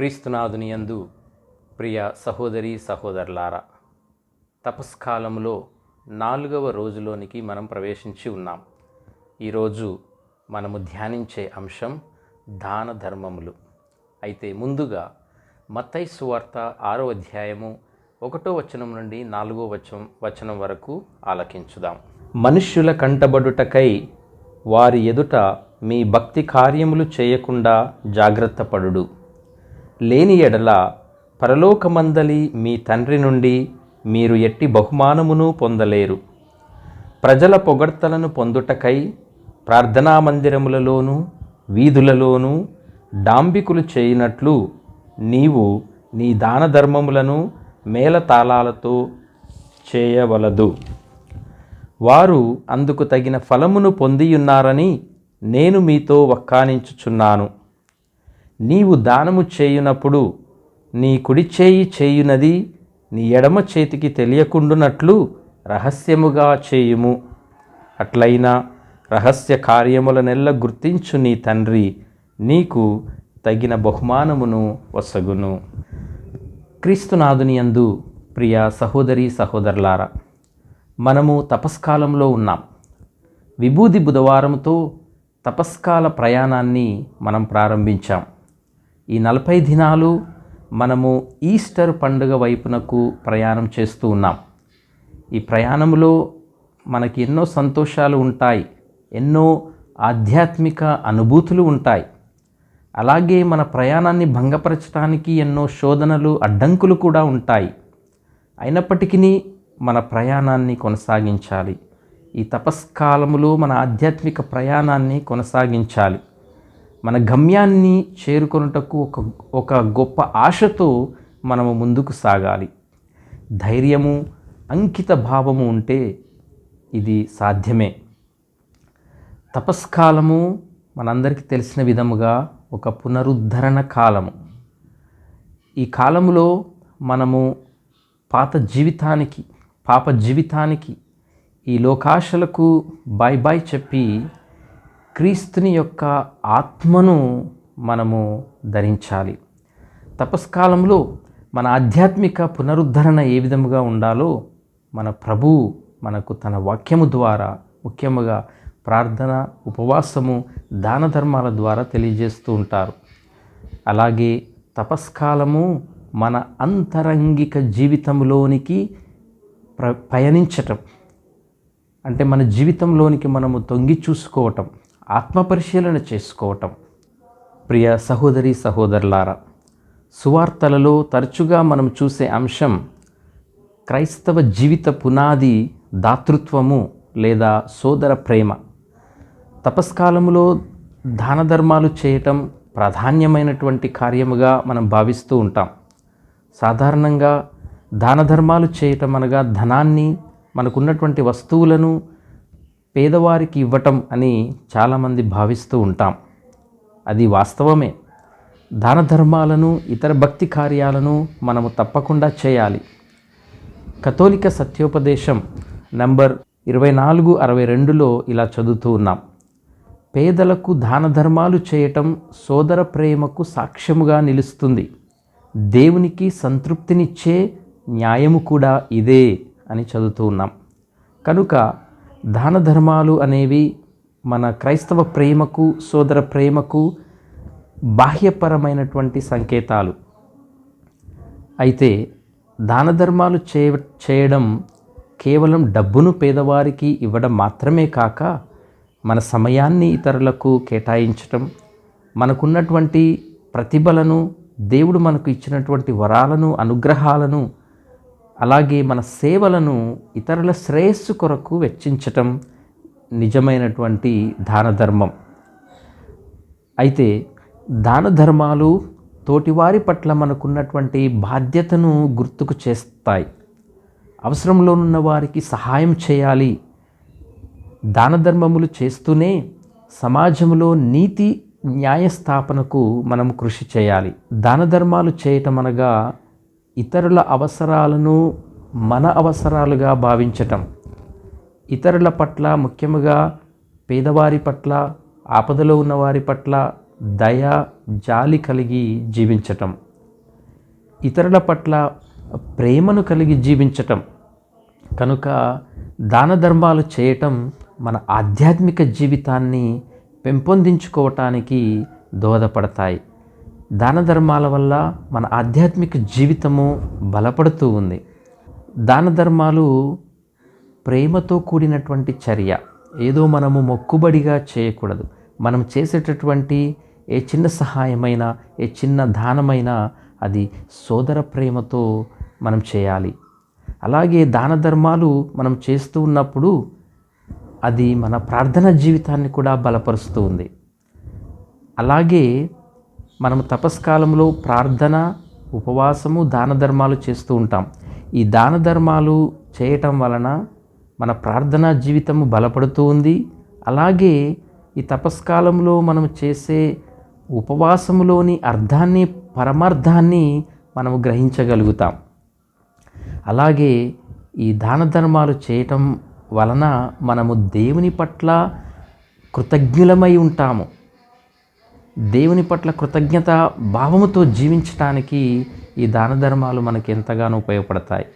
క్రీస్తునాథుని యందు ప్రియ సహోదరి సహోదరులారా తపస్కాలంలో నాలుగవ రోజులోనికి మనం ప్రవేశించి ఉన్నాం. ఈరోజు మనము ధ్యానించే అంశం దాన ధర్మములు. అయితే ముందుగా మత్తయి సువార్త ఆరో అధ్యాయము ఒకటో వచనం నుండి నాలుగో వచనం వచనం వరకు ఆలకించుదాం. మనుష్యుల కంటబడుటకై వారి ఎదుట మీ భక్తి కార్యములు చేయకుండా జాగ్రత్తపడుడు. లేని ఎడల పరలోకమందలి మీ తండ్రి నుండి మీరు ఎట్టి బహుమానమును పొందలేరు. ప్రజల పొగడ్తలను పొందుటకై ప్రార్థనా మందిరములలోనూ వీధులలోనూ డాంబికులు చేయినట్లు నీవు నీ దాన ధర్మములను మేళతాళాలతో చేయవలదు. వారు అందుకు తగిన ఫలమును పొందియున్నారని నేను మీతో వక్కానించుచున్నాను నీవు దానము చేయునప్పుడు నీ కుడి చేయి చేయునది నీ ఎడమ చేతికి తెలియకుండునట్లు రహస్యముగా చేయుము. అట్లయినా రహస్య కార్యములనెల్ల గుర్తించు నీ తండ్రి నీకు తగిన బహుమానమును వసగును. క్రీస్తునాథుని యందు ప్రియ సహోదరి సహోదరులారా మనము తపస్కాలంలో ఉన్నాం. విభూది బుధవారంతో తపస్కాల ప్రయాణాన్ని మనం ప్రారంభించాం. ఈ నలభై దినాలు మనము ఈస్టర్ పండుగ వైపునకు ప్రయాణం చేస్తూ ఉన్నాం. ఈ ప్రయాణంలో మనకి ఎన్నో సంతోషాలు ఉంటాయి ఎన్నో ఆధ్యాత్మిక అనుభూతులు ఉంటాయి. అలాగే మన ప్రయాణాన్ని భంగపరచడానికి ఎన్నో శోధనలు అడ్డంకులు కూడా ఉంటాయి. అయినప్పటికీ మన ప్రయాణాన్ని కొనసాగించాలి. ఈ తపస్కాలములో మన ఆధ్యాత్మిక ప్రయాణాన్ని కొనసాగించాలి. మన గమ్యాన్ని చేరుకొనుటకు ఒక ఒక గొప్ప ఆశతో మనము ముందుకు సాగాలి. ధైర్యము అంకిత భావము ఉంటే ఇది సాధ్యమే. తపస్కాలము మనందరికీ తెలిసిన విధముగా ఒక పునరుద్ధరణ కాలము. ఈ కాలంలో మనము పాత జీవితానికి పాప జీవితానికి ఈ లోకాశలకు బాయ్ బాయ్ చెప్పి క్రీస్తుని యొక్క ఆత్మను మనము ధరించాలి. తపస్కాలంలో మన ఆధ్యాత్మిక పునరుద్ధరణ ఏ విధముగా ఉండాలో మన ప్రభు మనకు తన వాక్యము ద్వారా ముఖ్యముగా ప్రార్థన ఉపవాసము దాన ధర్మాల ద్వారా తెలియజేస్తూ ఉంటారు. అలాగే తపస్కాలము మన అంతరంగిక జీవితంలోనికి ప్ర పయనించటం అంటే మన జీవితంలోనికి మనము తొంగి చూసుకోవటం ఆత్మ పరిశీలన చేసుకోవటం. ప్రియ సహోదరి సహోదరులారా సువార్తలలో తరచుగా మనం చూసే అంశం క్రైస్తవ జీవిత పునాది దాతృత్వము లేదా సోదర ప్రేమ. తపస్కాలములో దాన ధర్మాలు చేయటం ప్రాధాన్యమైనటువంటి కార్యముగా మనం భావిస్తూ ఉంటాం. సాధారణంగా దాన ధర్మాలు చేయటం అనగా ధనాన్ని మనకున్నటువంటి వస్తువులను పేదవారికి ఇవ్వటం అని చాలామంది భావిస్తూ ఉంటాం. అది వాస్తవమే. దాన ధర్మాలను ఇతర భక్తి కార్యాలను మనము తప్పకుండా చేయాలి. కథోలిక సత్యోపదేశం నంబర్ ఇరవై నాలుగు అరవై రెండులో ఇలా చదువుతూ ఉన్నాం. పేదలకు దాన ధర్మాలు చేయటం సోదర ప్రేమకు సాక్ష్యముగా నిలుస్తుంది. దేవునికి సంతృప్తినిచ్చే న్యాయము కూడా ఇదే అని చదువుతూ ఉన్నాం. కనుక దాన ధర్మాలు అనేవి మన క్రైస్తవ ప్రేమకు సోదర ప్రేమకు బాహ్యపరమైనటువంటి సంకేతాలు. అయితే దాన ధర్మాలు చే చేయడం కేవలం డబ్బును పేదవారికి ఇవ్వడం మాత్రమే కాక మన సమయాన్ని ఇతరులకు కేటాయించటం మనకున్నటువంటి ప్రతిభలను దేవుడు మనకు ఇచ్చినటువంటి వరాలను అనుగ్రహాలను అలాగే మన సేవలను ఇతరుల శ్రేయస్సు కొరకు వెచ్చించటం నిజమైనటువంటి దాన ధర్మం. అయితే దాన ధర్మాలు తోటివారి పట్ల మనకున్నటువంటి బాధ్యతను గుర్తుకు చేస్తాయి. అవసరంలో ఉన్న వారికి సహాయం చేయాలి. దాన ధర్మములు చేస్తూనే సమాజంలో నీతి న్యాయస్థాపనకు మనం కృషి చేయాలి. దాన ధర్మాలు చేయటం అనగా ఇతరుల అవసరాలను మన అవసరాలుగా భావించటం. ఇతరుల పట్ల ముఖ్యముగా పేదవారి పట్ల ఆపదలో ఉన్నవారి పట్ల దయ జాలి కలిగి జీవించటం. ఇతరుల పట్ల ప్రేమను కలిగి జీవించటం. కనుక దాన ధర్మాలు చేయటం మన ఆధ్యాత్మిక జీవితాన్ని పెంపొందించుకోవటానికి దోహదపడతాయి. దాన ధర్మాల వల్ల మన ఆధ్యాత్మిక జీవితము బలపడుతూ ఉంది. దాన ధర్మాలు ప్రేమతో కూడినటువంటి చర్య. ఏదో మనము మొక్కుబడిగా చేయకూడదు. మనం చేసేటటువంటి ఏ చిన్న సహాయమైనా ఏ చిన్న దానమైనా అది సోదర ప్రేమతో మనం చేయాలి. అలాగే దాన ధర్మాలు మనం చేస్తూ ఉన్నప్పుడు అది మన ప్రార్థన జీవితాన్ని కూడా బలపరుస్తూ ఉంది. అలాగే మనం తపస్కాలంలో ప్రార్థన ఉపవాసము దాన ధర్మాలు చేస్తూ ఉంటాం. ఈ దాన ధర్మాలు చేయటం వలన మన ప్రార్థనా జీవితము బలపడుతూ ఉంది. అలాగే ఈ తపస్కాలంలో మనం చేసే ఉపవాసములోని అర్థాన్ని పరమార్థాన్ని మనము గ్రహించగలుగుతాం. అలాగే ఈ దాన ధర్మాలు చేయటం వలన మనము దేవుని పట్ల కృతజ్ఞులమై ఉంటాము. దేవుని పట్ల కృతజ్ఞత భావముతో జీవించటానికి ఈ దాన ధర్మాలు మనకి ఎంతగానో ఉపయోగపడతాయి.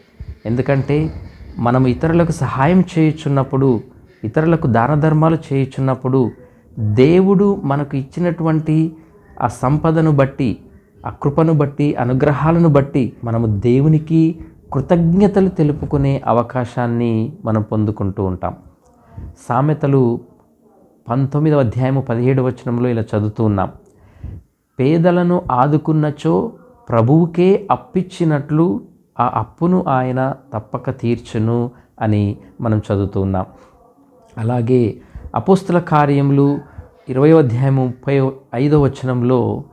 ఎందుకంటే మనం ఇతరులకు సహాయం చేయుచున్నప్పుడు ఇతరులకు దాన ధర్మాలు చేయుచున్నప్పుడు దేవుడు మనకు ఇచ్చినటువంటి ఆ సంపదను బట్టి ఆ కృపను బట్టి అనుగ్రహాలను బట్టి మనము దేవునికి కృతజ్ఞతలు తెలుపుకునే అవకాశాన్ని మనం పొందుకుంటూ ఉంటాం. సామెతలు పంతొమ్మిదవ అధ్యాయము పదిహేడు వచనంలో ఇలా చదువుతూ ఉన్నాం. పేదలను ఆదుకున్నచో ప్రభువుకే అప్పిచ్చినట్లు ఆ అప్పును ఆయన తప్పక తీర్చును అని మనం చదువుతూ ఉన్నాం. అలాగే అపోస్తుల కార్యములు ఇరవై అధ్యాయం ముప్పై ఐదో వచనంలో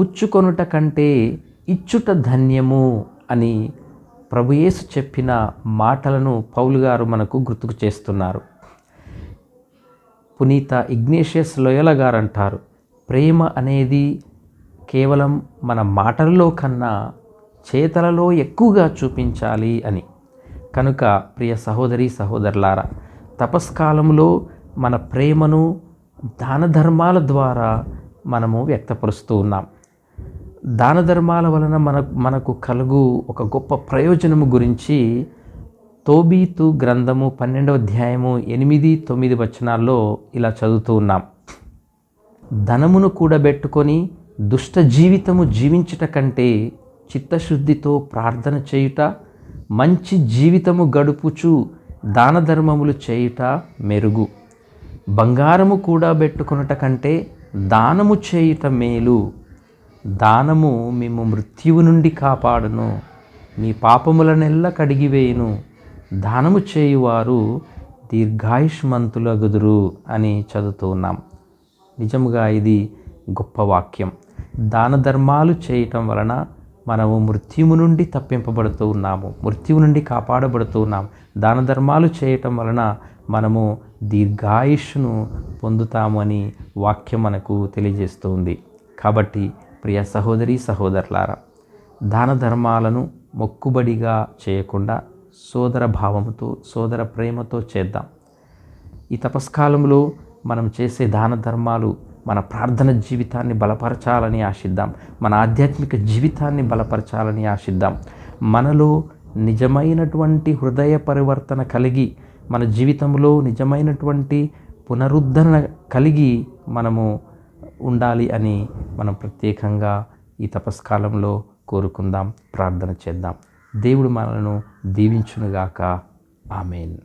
పుచ్చుకొనుట కంటే ఇచ్చుట ధన్యము అని ప్రభుయేసు చెప్పిన మాటలను పౌలు గారు మనకు గుర్తుకు చేస్తున్నారు. పునీత ఇగ్నేషియస్ లోయల గారు అంటారు ప్రేమ అనేది కేవలం మన మాటల్లో కన్నా చేతలలో ఎక్కువగా చూపించాలి అని. కనుక ప్రియ సహోదరి సహోదరులారా తపస్కాలంలో మన ప్రేమను దాన ధర్మాల ద్వారా మనము వ్యక్తపరుస్తూ ఉన్నాం. దాన ధర్మాల వలన మన మనకు కలుగు ఒక గొప్ప ప్రయోజనము గురించి తోబీతు గ్రంథము పన్నెండవ అధ్యాయము ఎనిమిది తొమ్మిది వచనాల్లో ఇలా చదువుతూ ఉన్నాం. ధనమును కూడబెట్టుకొని దుష్ట జీవితము జీవించుట కంటే చిత్తశుద్ధితో ప్రార్థన చేయుట మంచి జీవితము గడుపుచు దాన ధర్మములు చేయుట మెరుగు. బంగారము కూడా పెట్టుకునుట కంటే దానము చేయుట మేలు. దానము మేము మృత్యువు నుండి కాపాడును. మీ పాపములనెల్ల కడిగివేయును. దానము చేయువారు దీర్ఘాయుష్మంతులగుదురు అని చదువుతూ ఉన్నాం. నిజముగా ఇది గొప్ప వాక్యం. దాన ధర్మాలు చేయటం వలన మనము మృత్యువు నుండి తప్పింపబడుతూ ఉన్నాము. మృత్యువు నుండి కాపాడబడుతూ ఉన్నాం. దాన ధర్మాలు చేయటం వలన మనము దీర్ఘాయుష్ను పొందుతాము అని వాక్యం మనకు తెలియజేస్తుంది. కాబట్టి ప్రియ సహోదరి సహోదరులారా దాన ధర్మాలను మొక్కుబడిగా చేయకుండా సోదర భావముతో సోదర ప్రేమతో చేద్దాం. ఈ తపస్కాలంలో మనం చేసే దాన ధర్మాలు మన ప్రార్థన జీవితాన్ని బలపరచాలని ఆశిద్దాం. మన ఆధ్యాత్మిక జీవితాన్ని బలపరచాలని ఆశిద్దాం. మనలో నిజమైనటువంటి హృదయ పరివర్తన కలిగి మన జీవితంలో నిజమైనటువంటి పునరుద్ధరణ కలిగి మనము ఉండాలి అని మనం ప్రత్యేకంగా ఈ తపస్కాలంలో కోరుకుందాం ప్రార్థన చేద్దాం. దేవుడు మనలను దీవించునుగాక. ఆమెన్.